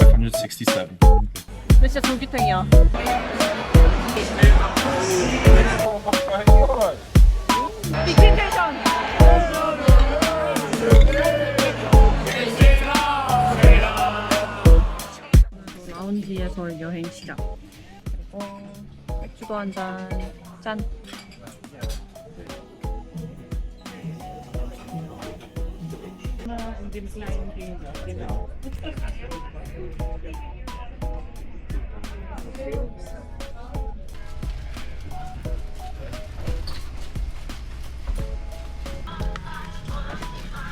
Hundred sixty-seven. 근데 진짜 전기탱이야. 라운지에서 여행 시작. 그리고 맥주도 한 잔. 짠.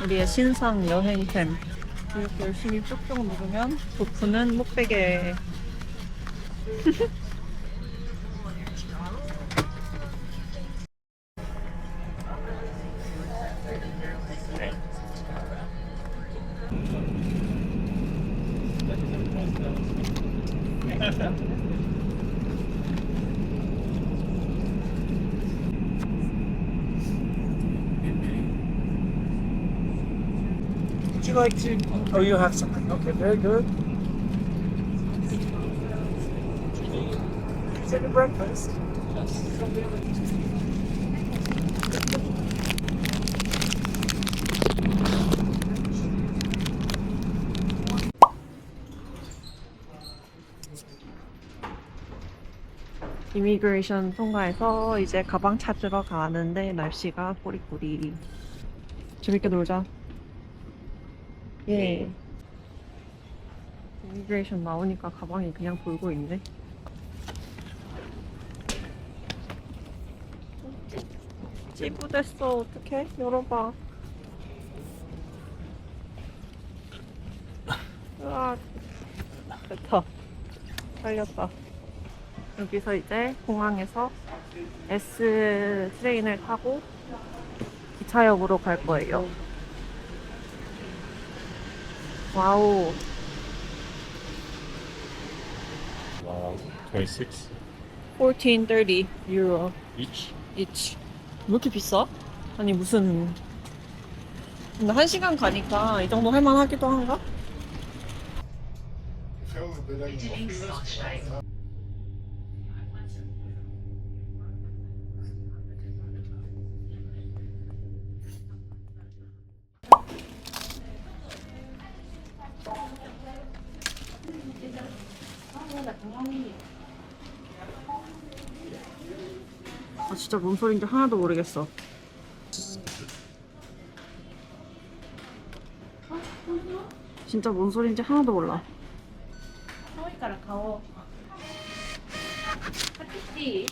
우리의 신상 여행템. 이렇게 열심히 쭉쭉 누르면 도프는 목베개. Would you like to? Oh, you have something. Okay, very good. Is it a breakfast? 이미그레이션 통과해서 이제 가방 찾으러 가는데 날씨가 꾸리꾸리. 재밌게 놀자. 예. 이미그레이션 나오니까 가방이 그냥 돌고 있네. 찌부됐어. 어떡해? 열어봐. 으악. 됐다. 살렸다. 여기서 이제 공항에서 S 트레인을 타고 기차역으로 갈 거예요. 와우. Wow. Twenty-six 1430 유로 each. each. 왜 이렇게 비싸? 아니 무슨 근데 한 시간 가니까 이 정도 할만하기도 한가? 아 진짜 뭔 소린지 하나도 모르겠어. 진짜 뭔 소린지 하나도 몰라. 遠いから顔買ってき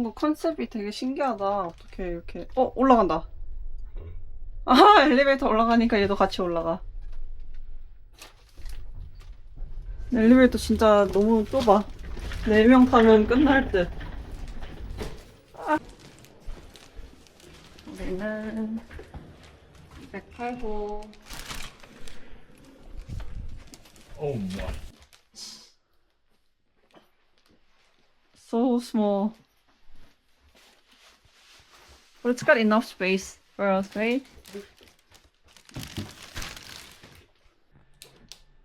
뭔가 컨셉이 되게 신기하다. 어떻게 이렇게 어 올라간다. 아 엘리베이터 올라가니까 얘도 같이 올라가. 엘리베이터 진짜 너무 좁아. 4명 타면 끝날 듯. 아. 우리는 108호. Oh my. So small. But it's got enough space for us, right?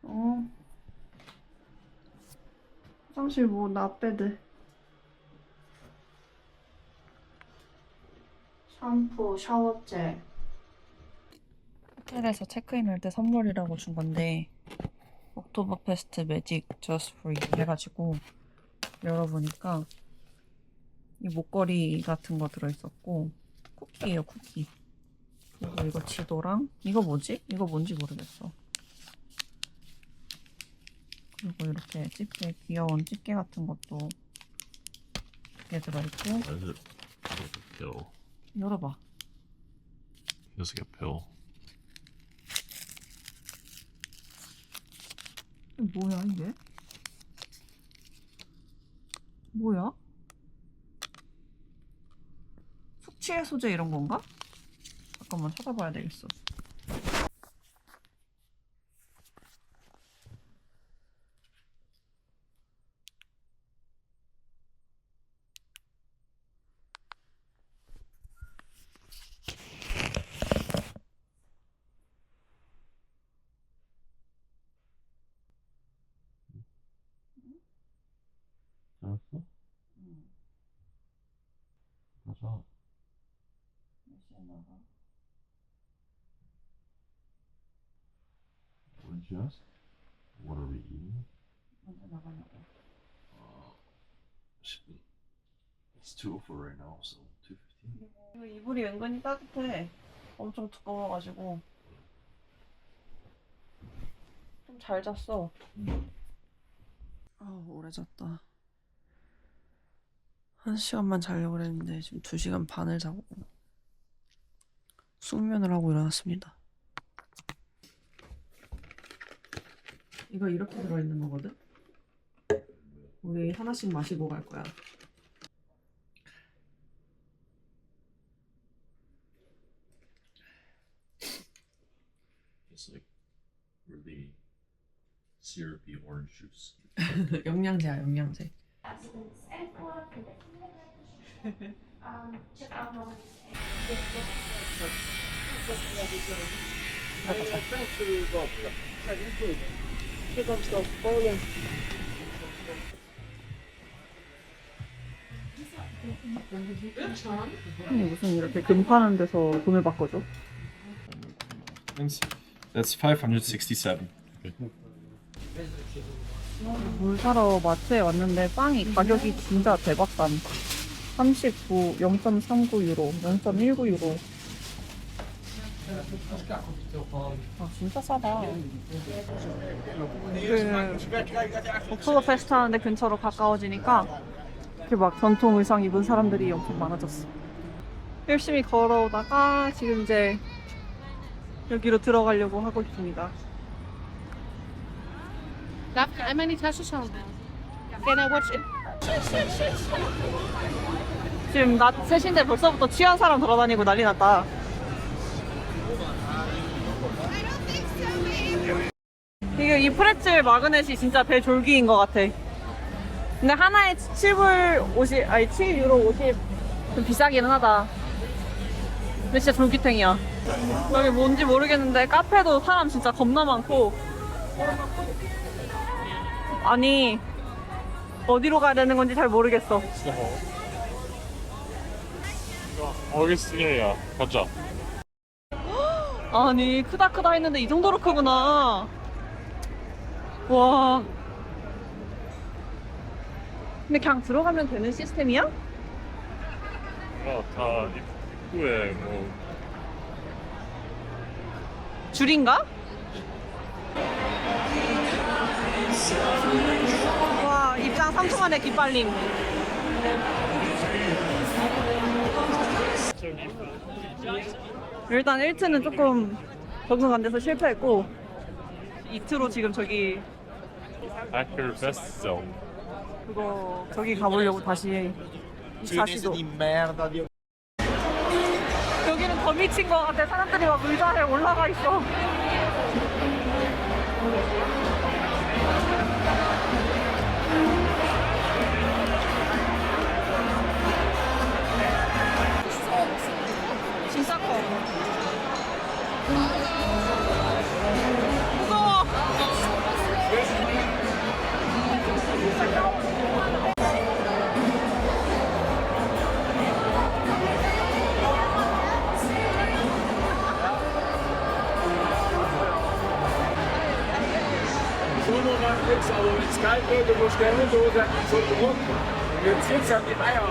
어. 화장실 뭐, 나빼드. 샴푸, 샤워젤. 호텔에서 체크인할 때 선물이라고 준 건데, 옥토버 페스트 매직 저스트 포유 해가지고, 열어보니까 이 목걸이 같은 거 들어있었고 쿠키예요 쿠키 그리고 이거 지도랑 이거 뭐지? 이거 뭔지 모르겠어 그리고 이렇게 집게 귀여운 집게 같은 것도 두개 들어있고? 열어봐. Pill. 이게 뭐야 이게? 뭐야? 숙취 해소제 이런 건가? 잠깐만 찾아봐야 되겠어. 맞아. What did you ask? What are we eating? 먼저 나가려고. Should- It's 204 right now, so 215. 이거 이불이 은근히 따뜻해. 엄청 두꺼워가지고. 좀 잘 잤어. 아 오래 잤다. 한 시간만 자려고 그랬는데 지금 두 시간 반을 자고 숙면을 하고 일어났습니다. 이거 이렇게 들어있는 거거든? 우리 하나씩 마시고 갈 거야. 영양제야 영양제. Um. 아니 무슨 이렇게 금 파는 데서 돈을 바꿔줘? That's 567. 물 사러 마트에 왔는데 빵이 가격이 진짜 대박산 39, 0.39 유로, 0.19 유로 아 진짜 싸다 그 옥토버 페스트 하는데 근처로 가까워지니까 이렇게 막 전통 의상 입은 사람들이 엄청 많아졌어 열심히 걸어오다가 지금 이제 여기로 들어가려고 하고 있습니다 Darf ich einmal in die Tasche schauen? Can I watch it? 지금 낮 3시인데 벌써부터 취한 사람 돌아다니고 난리 났다. 이게 이 프레첼 마그넷이 진짜 배 졸기인 것 같아. 근데 하나에 7불 50, 아니 7유로 50. 좀 비싸기는 하다. 근데 진짜 졸기탱이야. 여기 뭔지 모르겠는데 카페도 사람 진짜 겁나 많고. 아니, 어디로 가야 되는 건지 잘 모르겠어. 알겠으니야 가자. 아니 크다 크다 했는데 이 정도로 크구나 와 근데 그냥 들어가면 되는 시스템이야? 어, 다 입구에 뭐 줄인가? 와 입장 3초 만에 기빨림 일단 1트는 조금 적응 안 돼서 실패했고 2트로 지금 저기 hacker best zone. 그거 저기 가보려고 다시 24시도. 여기는 더 미친 것 같아. 사람들이 막 의자에 올라가 있어 rum. Jetzt geht's an die Eier.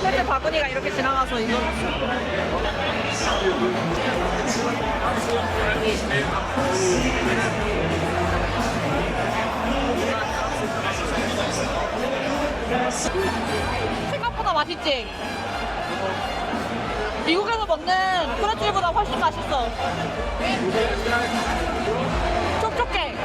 실제 바구니가 이렇게 지나가서 이거 생각보다 맛있지? 미국에서 먹는 크레줄보다 훨씬 맛있어. 촉촉해.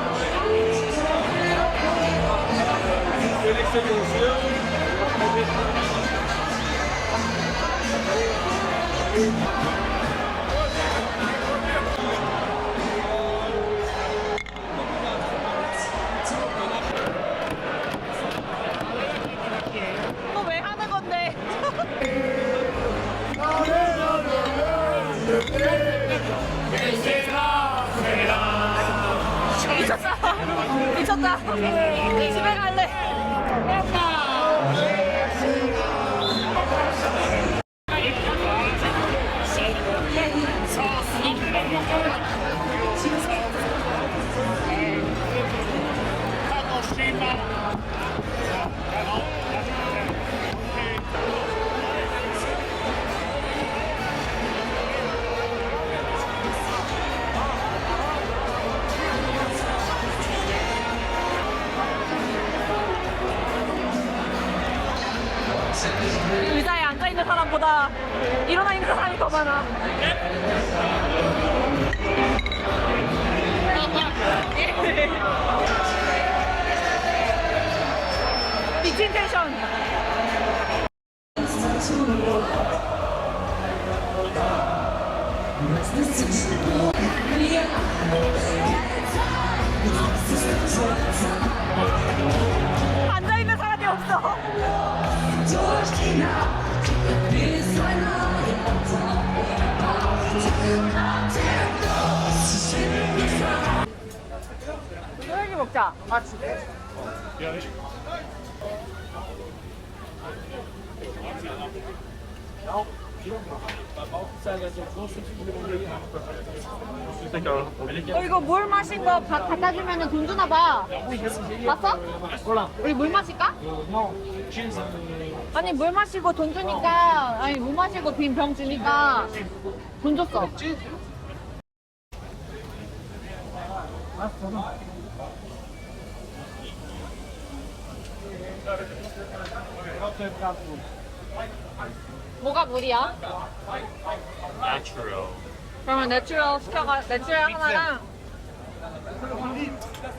앉아 있는 사람이 없어. 어 이거 물 마신 거 바, 갖다 주면은 돈 주나 봐. 봤어? 우리 물 마실까? 아니 물 마시고 돈 주니까 아니 물 마시고 빈 병 주니까 돈 줬어. 뭐가 물이야? Natural. 그러면 내추럴 시켜가 내추럴 하나랑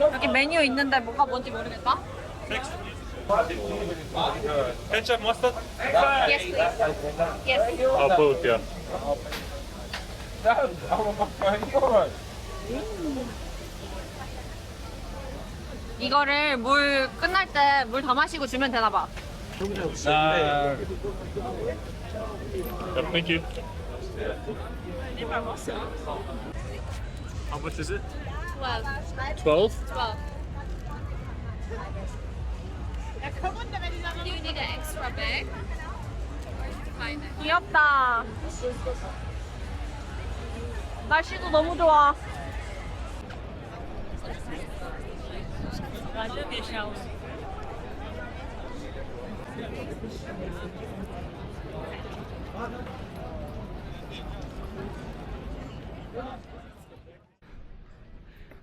여기 메뉴 있는데 뭐가 뭔지 모르겠다. Ketchup, mustard? Yes, please. Yes. Oh, both, yeah. 이거를 물 끝날 때 물 더 마시고 주면 되나 봐. Uh, yep, thank you. How much is it? Twelve. 12? Twelve. Do you need an extra bag? Fine. 귀엽다. 날씨도 너무 좋아.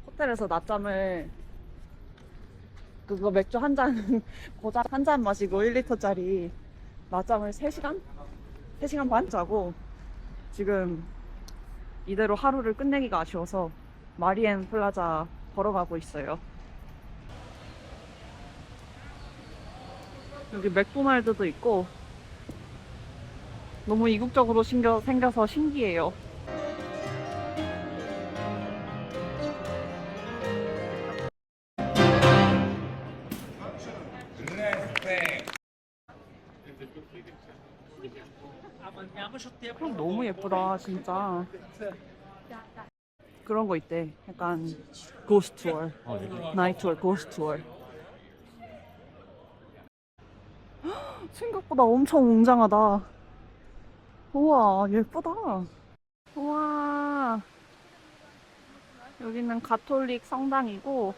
호텔에서 낮잠을 그거 맥주 한 잔, 고작 한 잔 마시고 1리터짜리 낮잠을 3시간? 3시간 반 자고 지금 이대로 하루를 끝내기가 아쉬워서 마리엔 플라자 걸어가고 있어요. 여기 맥도날드도 있고 너무 이국적으로 신겨, 생겨서 신기해요. 너무 예쁘다 진짜. 그런 거 있대. 약간 고스트 투어 나이트 투어 고스트 투어 생각보다 엄청 웅장하다 우와 예쁘다 우와 여기는 가톨릭 성당이고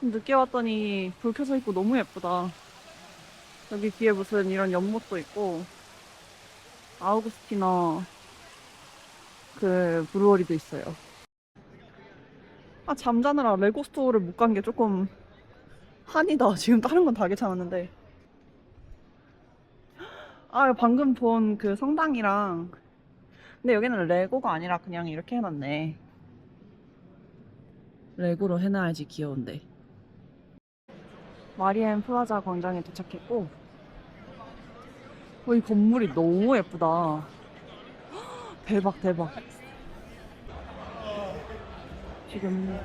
좀 늦게 왔더니 불 켜져 있고 너무 예쁘다 여기 뒤에 무슨 이런 연못도 있고 아우구스티너 그 브루어리도 있어요. 아 잠자느라 레고 스토어를 못 간 게 조금 한이다. 지금 다른 건 다 괜찮았는데. 아 방금 본 그 성당이랑 근데 여기는 레고가 아니라 그냥 이렇게 해놨네. 레고로 해놔야지 귀여운데. 마리엔 플라자 광장에 도착했고, 어, 이 건물이 너무 예쁘다. 대박, 대박. 지금,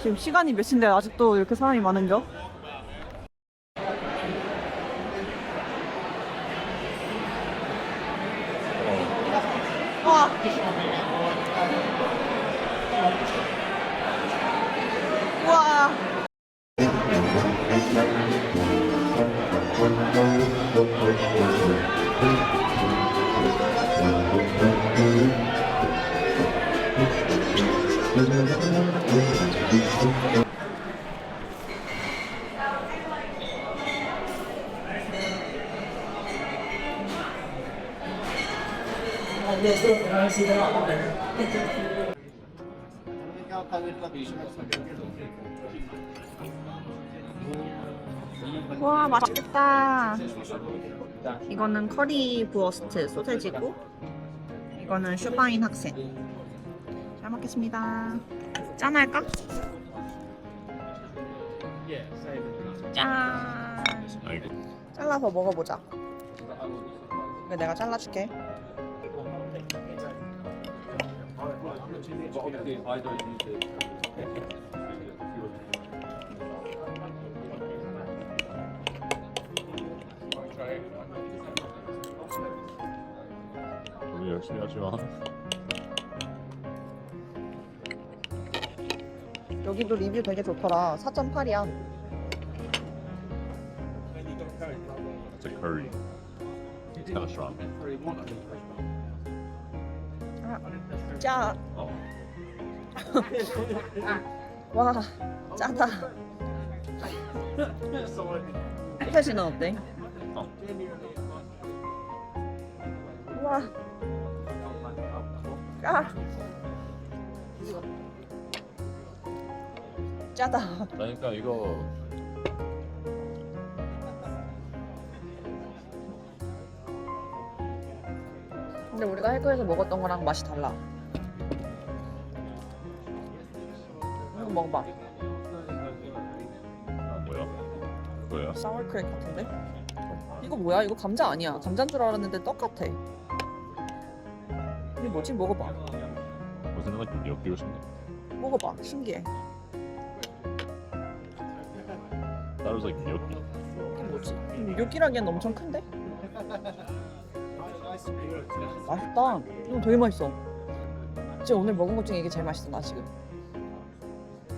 지금 시간이 몇 시인데 아직도 이렇게 사람이 많은겨? 와 맛있겠다. 이거는 커리 부어스트 소세지고 이거는 슈파인 학생. 잘 먹겠습니다. 짠할까? 짠. 잘라서 먹어보자. 내가 잘라줄게. 우리 열심히 하지 마. 여기도 리뷰 되게 좋더라. 4.8이야. It's a curry. It's of strong. 짜. 와, 짜다. 소세지는 어때? 어. 우와. 짜. 짜다. 그러니까 이거 근데 우리가 해외에서 먹었던 거랑 맛이 달라. 이거 먹어봐. 뭐야? 뭐야? 사워크랙 같은데? 이거 뭐야? 이거 감자 아니야. 감자인 줄 알았는데 떡 같아. 이게 뭐지? 먹어봐. 무슨 막 엮이고 싶네. 먹어봐. 신기해. That was like gnocchi. 이게 뭐지? 요끼라기엔 엄청 큰데? 맛있다. 이거 되게 맛있어. 진짜 오늘 먹은 것 중에 이게 제일 맛있어, 나 지금.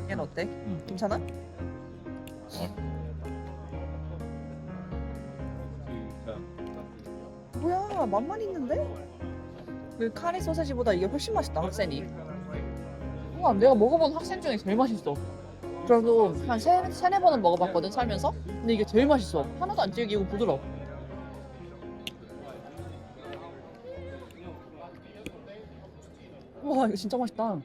얘는 어때? 괜찮아? 뭐야, 맛만 있는데? 그 카리 소세지보다 이게 훨씬 맛있다, 학생이. 우와, 내가 먹어본 학생 중에 제일 맛있어. 그래도 한 세, 세네 번은 먹어봤거든, 살면서? 근데 이게 제일 맛있어. 하나도 안 질기고 부드러워. 와, 이거 진짜 맛있다.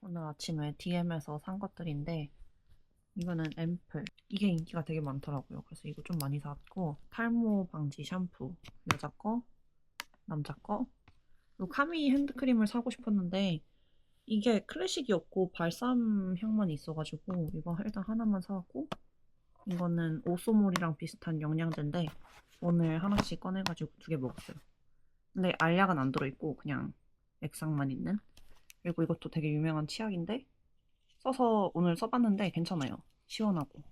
오늘 아침에 DM에서 산 것들인데 이거는 앰플. 이게 인기가 되게 많더라고요. 그래서 이거 좀 많이 샀고 탈모 방지 샴푸. 여자 거 남자 거. 그리고 카미 핸드크림을 사고 싶었는데 이게 클래식이었고 발삼 향만 있어가지고 이거 일단 하나만 사왔고 이거는 오소몰이랑 비슷한 영양제인데 오늘 하나씩 꺼내가지고 두 개 먹었어요 근데 알약은 안 들어있고 그냥 액상만 있는 그리고 이것도 되게 유명한 치약인데 써서 오늘 써봤는데 괜찮아요. 시원하고.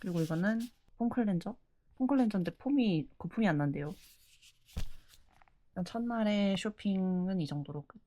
그리고 이거는 폼클렌저? 폼클렌저인데 폼이 거품이 안 난대요. 첫날의 쇼핑은 이 정도로 끝.